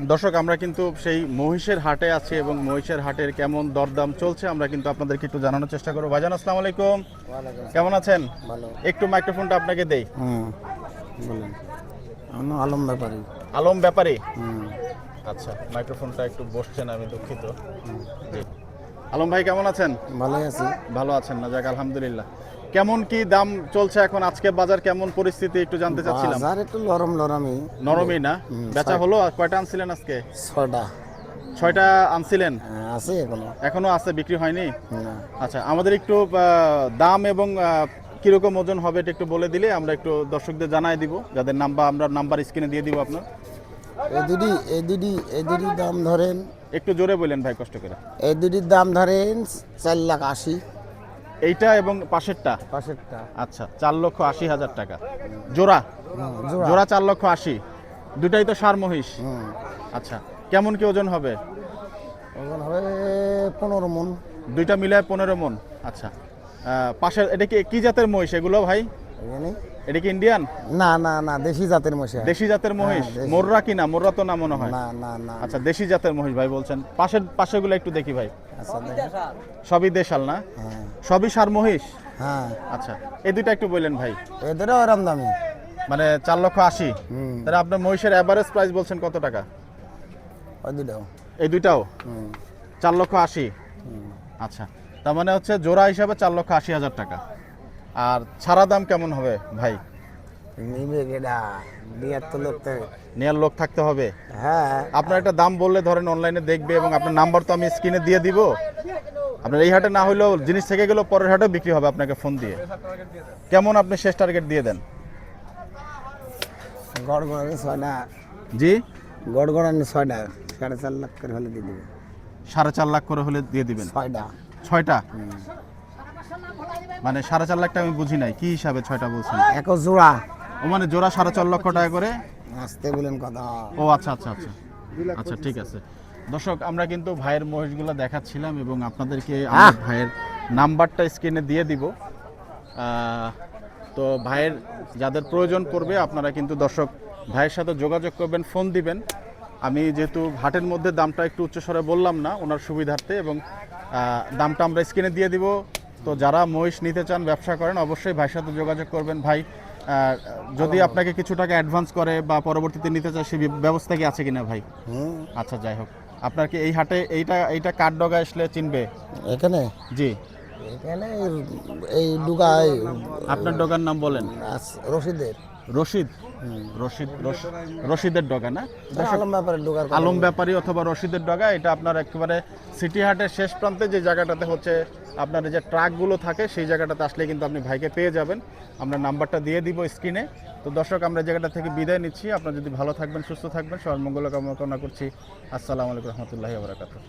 দর্শক আমরা কিন্তু সেই মহিষের হাটে আছি এবং মহিষের হাটের কেমন দরদাম চলছে আমরা কিন্তু আপনাদেরকে একটু জানানোর চেষ্টা করব। ভাইজান আসসালামু আলাইকুম। কেমন আছেন? একটু মাইক্রোফোনটা আপনাকে দেই। বলেন। আলম ব্যাপারী। আলম ব্যাপারী? হুম। আচ্ছা মাইক্রোফোনটা একটু বসছেন আমি দুঃখিত। আলম ভাই কেমন আছেন? ভালো আছি। ভালো আছেন না? যাক আলহামদুলিল্লাহ। কেমন কি দাম চলছে এখন? আজকে বাজার কেমন পরিস্থিতি একটু জানতে চাচ্ছিলাম। বাজার একটু লরম লরমই নরমই না? বেচা হলো আর কয়টা আনছিলেন আজকে? ছটা ছয়টা আনছিলেন? হ্যাঁ, আছে এখনও। এখনও আছে বিক্রি হয়নি? আচ্ছা আমাদের একটু দাম এবং কীরকম ওজন হবে এটা একটু বলে দিলে আমরা একটু দর্শকদের জানাই দিব যাদের নাম্বার আমরা নাম্বার স্ক্রিনে দিয়ে দিব আপনার। এই দুটি এই দুটি এই দুটির দাম ধরেন একটু জোরে বললেন ভাই কষ্ট করে। এই দুটির দাম ধরেন চার লাখ আশি। এইটা এবং পাশেরটা? পাশেরটা। আচ্ছা চার লক্ষ আশি হাজার টাকা। জোড়া? জোড়া। চার লক্ষ আশি। দুটাই তো সার মহিষ। আচ্ছা কেমন কি ওজন হবে? ওজন হবে পনেরো মন। দুইটা মিলায় পনেরো মন। আচ্ছা পাশের এটা কি কি জাতের মহিষ এগুলো ভাই? এটা কি ইন্ডিয়ান না না না দেশি জাতের মশা দেশি জাতের মহিষ? হ্যাঁ, মোররা কি না? মোররা তো না মনে হয়। না না না। আচ্ছা দেশি জাতের মহিষ ভাই বলছেন। পাশের পাশেগুলো একটু দেখি ভাই। আচ্ছা। সবই দেশাল। না? হ্যাঁ। সবই সার মহিষ? হ্যাঁ। আচ্ছা এই দুইটা একটু বললেন ভাই। এদেরও ওরম দামি। মানে চার লক্ষ আশি। হুম। তাহলে আপনার মহিষের অ্যাভারেজ প্রাইস বলছেন কত টাকা? ওই দুটাও এই দুইটাও? চার লক্ষ আশি। আচ্ছা তার মানে হচ্ছে জোড়া হিসাবে চার লক্ষ আশি হাজার টাকা। আর ছাড়া দাম কেমন হবে ভাই? নিবে গেডা বিয়ার তো লোক নেয়ার লোক থাকতে হবে। হ্যাঁ। আপনার একটা দাম বললে ধরেন অনলাইনে দেখবে এবং আপনার নাম্বার তো আমি স্ক্রিনে দিয়ে দিব। আপনার এই হাটে না হলেও জিনিস থেকে গেলেও পরের হাটেও বিক্রি হবে আপনাকে ফোন দিয়ে। কেমন আপনি শেষ টার্গেট দিয়ে দেন? গড় গড়ানি ছয়টা। জি? গড় গড়ানি ছয়টা সাড়ে চার লাখ করে হলে দিয়ে দেবে। সাড়ে চার লাখ করে হলে দিয়ে দিবেন। ছয়টা। ছয়টা। মানে সাড়ে চার লাখটা আমি বুঝি নাই। কি হিসাবে ছয়টা বলছেন? এক জোড়া। ও মানে জোড়া সাড়ে চার লক্ষ টাকা করে? আসতে বলেন কথা। ও আচ্ছা আচ্ছা আচ্ছা। আচ্ছা ঠিক আছে। দর্শক আমরা কিন্তু ভাইয়ের মহিষগুলো দেখাচ্ছিলাম এবং আপনাদেরকে আমার ভাইয়ের নাম্বারটা স্ক্রিনে দিয়ে দিব। তো ভাইয়ের যাদের প্রয়োজন পড়বে আপনারা কিন্তু দর্শক ভাইয়ের সাথে যোগাযোগ করবেন ফোন দিবেন। আমি যেহেতু হাটের মধ্যে দামটা একটু উচ্চস্বরে বললাম না ওনার সুবিধার্থে এবং দামটা আমরা স্ক্রিনে দিয়ে দিব। তো যারা মহিষ নিতে চান ব্যবসা করেন অবশ্যই ভাইয়ের সাথে যোগাযোগ করবেন। ভাই যদি আপনাকে কিছু টাকা অ্যাডভান্স করে বা পরবর্তীতে নিতে চায় সেই ব্যবস্থা কি আছে কিনা ভাই? আচ্ছা যাই হোক। আপনার কি এই হাটে এইটা এইটা কাঠ ডগা আসলে চিনবে? এখানে? জি। এখানে এই ডুগাই আপনার ডগার নাম বলেন। রশিদের। রশিদ। রশিদ রশ- রশিদের ডগা না? আলম ব্যাপারে ডুগার আলম ব্যাপারী অথবা রশিদের ডগা এটা আপনার একেবারে সিটি হাটের শেষ প্রান্তে যে জায়গাটাতে হচ্ছে আপনার যে ট্রাকগুলো থাকে সেই জায়গাটাতে আসলে কিন্তু আপনি ভাইকে পেয়ে যাবেন। আমরা নাম্বারটা দিয়ে দিব স্ক্রিনে। তো দর্শক আমরা জায়গাটা থেকে বিদায় নিচ্ছি। আপনারা যদি ভালো থাকবেন সুস্থ থাকবেন সবার মঙ্গল কামনা করছি। আসসালামু আলাইকুম রহমতুল্লাহি বারাকাতুহ।